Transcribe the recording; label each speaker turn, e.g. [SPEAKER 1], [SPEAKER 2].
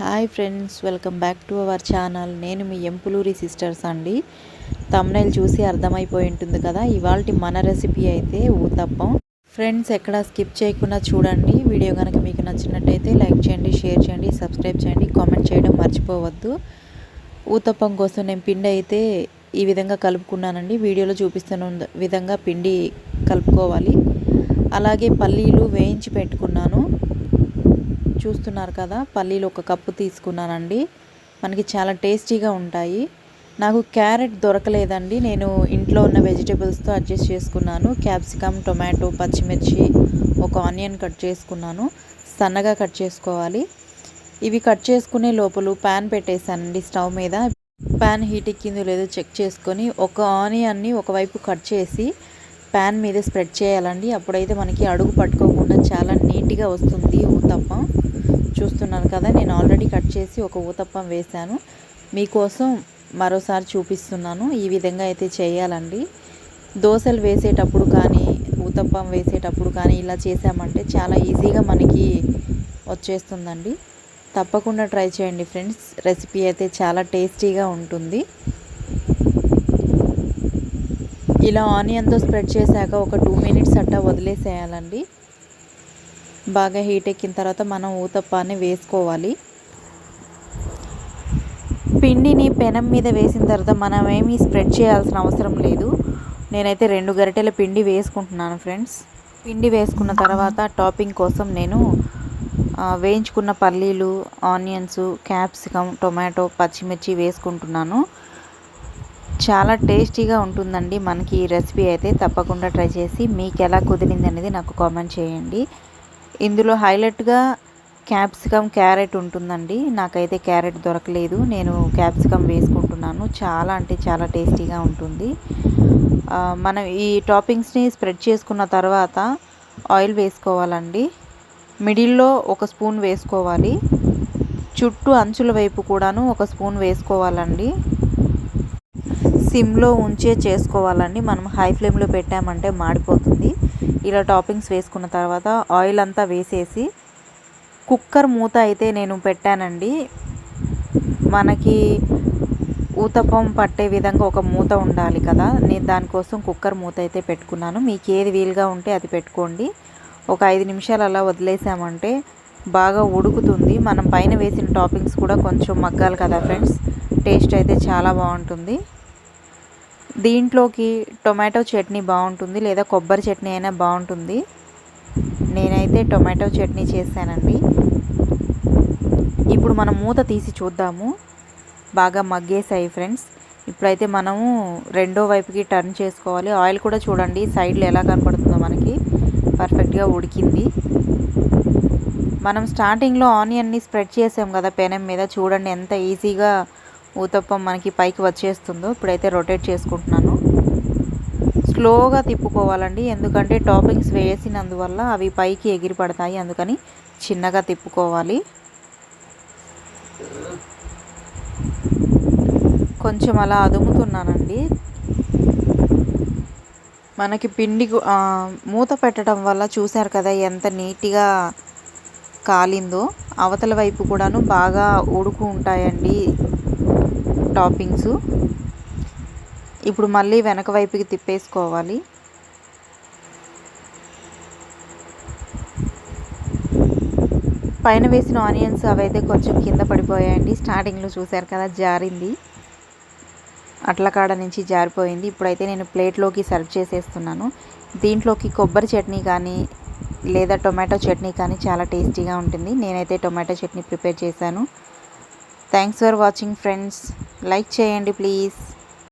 [SPEAKER 1] Hi friends welcome back to our channel. నేను మీ ఎంపులూరి sisters అండి. తమ్నైల్ చూసి అర్థమైపోయి ఉంటుంది కదా ఇవాళ మన రెసిపీ అయితే ఊతప్పం. ఫ్రెండ్స్ ఎక్కడ స్కిప్ చేయకుండా చూడండి. వీడియో కనుక మీకు నచ్చినట్టయితే లైక్ చేయండి షేర్ చేయండి సబ్స్క్రైబ్ చేయండి కామెంట్ చేయడం మర్చిపోవద్దు. ఊతప్పం కోసం నేను పిండి అయితే ఈ విధంగా కలుపుకున్నానండి. వీడియోలో చూపిస్తున్న విధంగా పిండి కలుపుకోవాలి. అలాగే పల్లీలు వేయించి పెట్టుకున్నాను. చూస్తున్నారు కదా పల్లీలు ఒక కప్పు తీసుకున్నానండి. మనకి చాలా టేస్టీగా ఉంటాయి. నాకు క్యారెట్ దొరకలేదండి. నేను ఇంట్లో ఉన్న వెజిటేబుల్స్తో అడ్జస్ట్ చేసుకున్నాను. క్యాప్సికమ్ టొమాటో పచ్చిమిర్చి ఒక ఆనియన్ కట్ చేసుకున్నాను. సన్నగా కట్ చేసుకోవాలి. ఇవి కట్ చేసుకునే లోపల ప్యాన్ పెట్టేశానండి స్టవ్ మీద. ప్యాన్ హీట్ ఎక్కిందో లేదో చెక్ చేసుకొని ఒక ఆనియన్ని ఒకవైపు కట్ చేసి ప్యాన్ మీద స్ప్రెడ్ చేయాలండి. అప్పుడైతే మనకి అడుగు పట్టుకోకుండా చాలా నీట్గా వస్తుంది ఊతప్పం. చూస్తున్నాను కదా నేను ఆల్రెడీ కట్ చేసి ఒక ఊతప్పం వేశాను. మీకోసం మరోసారి చూపిస్తున్నాను. ఈ విధంగా అయితే చేయాలండి. దోశలు వేసేటప్పుడు కానీ ఊతప్పం వేసేటప్పుడు కానీ ఇలా చేసామంటే చాలా ఈజీగా మనకి వచ్చేస్తుందండి. తప్పకుండా ట్రై చేయండి ఫ్రెండ్స్. రెసిపీ అయితే చాలా టేస్టీగా ఉంటుంది. ఇలా ఆనియన్తో స్ప్రెడ్ చేశాక ఒక టూ మినిట్స్ అట్టా వదిలేసేయాలండి. బాగా హీట్ ఎక్కిన తర్వాత మనం ఊతప్పాన్ని వేసుకోవాలి. పిండిని పెనం మీద వేసిన తర్వాత మనం ఏమీ స్ప్రెడ్ చేయాల్సిన అవసరం లేదు. నేనైతే రెండు గరిటెల పిండి వేసుకుంటున్నాను ఫ్రెండ్స్. పిండి వేసుకున్న తర్వాత టాపింగ్ కోసం నేను వేయించుకున్న పల్లీలు ఆనియన్స్ క్యాప్సికమ్ టొమాటో పచ్చిమిర్చి వేసుకుంటున్నాను. చాలా టేస్టీగా ఉంటుందండి మనకి ఈ రెసిపీ అయితే. తప్పకుండా ట్రై చేసి మీకు ఎలా కుదిరింది అనేది నాకు కామెంట్ చేయండి. ఇందులో హైలైట్గా క్యాప్సికమ్ క్యారెట్ ఉంటుందండి. నాకైతే క్యారెట్ దొరకలేదు. నేను క్యాప్సికమ్ వేసుకుంటున్నాను. చాలా అంటే చాలా టేస్టీగా ఉంటుంది. మనం ఈ టాపింగ్స్ని స్ప్రెడ్ చేసుకున్న తర్వాత ఆయిల్ వేసుకోవాలండి. మిడిల్లో ఒక స్పూన్ వేసుకోవాలి. చుట్టూ అంచుల వైపు కూడాను ఒక స్పూన్ వేసుకోవాలండి. సిమ్లో ఉంచే చేసుకోవాలండి మనం హై ఫ్లేమ్లో పెట్టామంటే మాడిపోతుంది. ఇలా టాపింగ్స్ వేసుకున్న తర్వాత ఆయిల్ అంతా వేసేసి కుక్కర్ మూత అయితే నేను పెట్టానండి. మనకి ఊతపం పట్టే విధంగా ఒక మూత ఉండాలి కదా. నేను దానికోసం కుక్కర్ మూత అయితే పెట్టుకున్నాను. మీకు ఏది వీలుగా ఉంటే అది పెట్టుకోండి. ఒక ఐదు నిమిషాలు అలా వదిలేసామంటే బాగా ఉడుకుతుంది. మనం పైన వేసిన టాపింగ్స్ కూడా కొంచెం మగ్గాలి కదా ఫ్రెండ్స్. టేస్ట్ అయితే చాలా బాగుంటుంది. దీంట్లోకి టొమాటో చట్నీ బాగుంటుంది లేదా కొబ్బరి చట్నీ అయినా బాగుంటుంది. నేనైతే టొమాటో చట్నీ చేశానండి. ఇప్పుడు మనం మూత తీసి చూద్దాము. బాగా మగ్గేసాయి ఫ్రెండ్స్. ఇప్పుడైతే మనము రెండో వైపుకి టర్న్ చేసుకోవాలి. ఆయిల్ కూడా చూడండి సైడ్లో ఎలా కనపడుతుందో మనకి. పర్ఫెక్ట్గా ఉడికింది. మనం స్టార్టింగ్లో ఆనియన్ని స్ప్రెడ్ చేసాం కదా పెనం మీద. చూడండి ఎంత ఈజీగా ఊతప్పం మనకి పైకి వచ్చేస్తుందో ఇప్పుడైతే రొటేట్ చేసుకుంటున్నాను. స్లోగా తిప్పుకోవాలండి ఎందుకంటే టాపింగ్స్ వేసినందువల్ల అవి పైకి ఎగిరి పడతాయి అందుకని చిన్నగా తిప్పుకోవాలి. కొంచెం అలా అదుముతున్నానండి. మనకి పిండి మూత పెట్టడం వల్ల చూశారు కదా ఎంత నీట్గా కాలిందో అవతల వైపు కూడాను బాగా ఉడుకు ఉంటాయండి. టాపింగ్స్. ఇప్పుడు మళ్ళీ వెనక వైపుకి తిప్పేసుకోవాలి. పైన వేసిన ఆనియన్స్ అవైతే కొంచెం కింద పడిపోయాయండి. స్టార్టింగ్లో చూశారు కదా జారింది. అట్ల కాడ నుంచి జారిపోయింది. ఇప్పుడైతే నేను ప్లేట్లోకి సర్వ్ చేసేస్తున్నాను. దీంట్లోకి కొబ్బరి చట్నీ కానీ లేదా టొమాటో చట్నీ కానీ చాలా టేస్టీగా ఉంటుంది. నేనైతే టొమాటో చట్నీ ప్రిపేర్ చేశాను. Thanks for watching friends like చేయండి ప్లీజ్